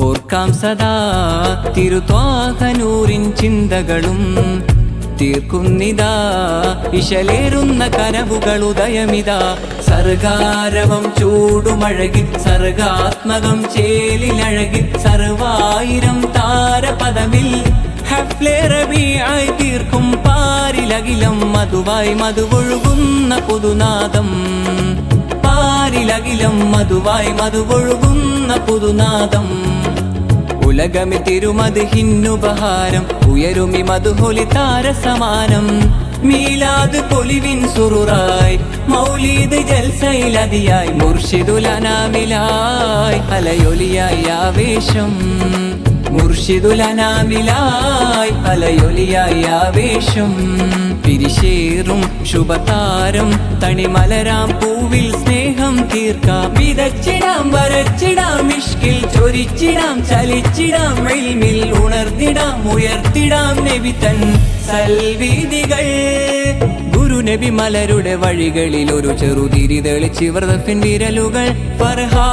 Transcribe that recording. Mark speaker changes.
Speaker 1: ഓർക്കാം സദാ തിരുത്വാഹനൂരിൻ ചിന്തകളും. തീർക്കുന്നിതാ ഇശലേറുന്ന കനവുകൾ ഉദയമിതാ. സർഗാരവം ചൂടുമഴകി സർഗാത്മകം ചേലിലഴകി സർവായിരം താരപദമിൽ. തീർക്കും പാരിലകിലം മധുവായി മധുവൊഴുകുന്ന പുതുനാദം. പാരിലകിലം മധുവായി മധുവൊഴുകുന്ന പുതുനാദം. ഉലകമി തിരുമത് ഹിന്നുപഹാരം ഉയരുമി മധുഹൊലി താരസമാനം. മീലാദ് പൊലിവിൻ സുറുറായി മൗലീദ് ജൽസയിലതിയായി മുർഷിദുലനാമിലായി അലയൊലിയായി ആവേശം. മുർഷിദുലനാമിലായി അലയൊലിയായി ആവേശം. പിരിശേറും ശുഭതാരം തണിമലരാം പൂവിൽ സ്നേഹം തീർക്കാം. വിതച്ചിടാം വരച്ചിടാം ഇഷ്കിൽ ചൊരിച്ചിടാം ചലിച്ചിടാം വെയിൽമിൽ ഉണർത്തിടാം ഉയർത്തിടാം നബിതൻ സൽവീതികൾ. ഗുരുനബി മലരുടെ വഴികളിൽ ഒരു ചെറുതിരി തെളിച്ച് വ്രതത്തിൻ വിരലുകൾ ഫർഹാ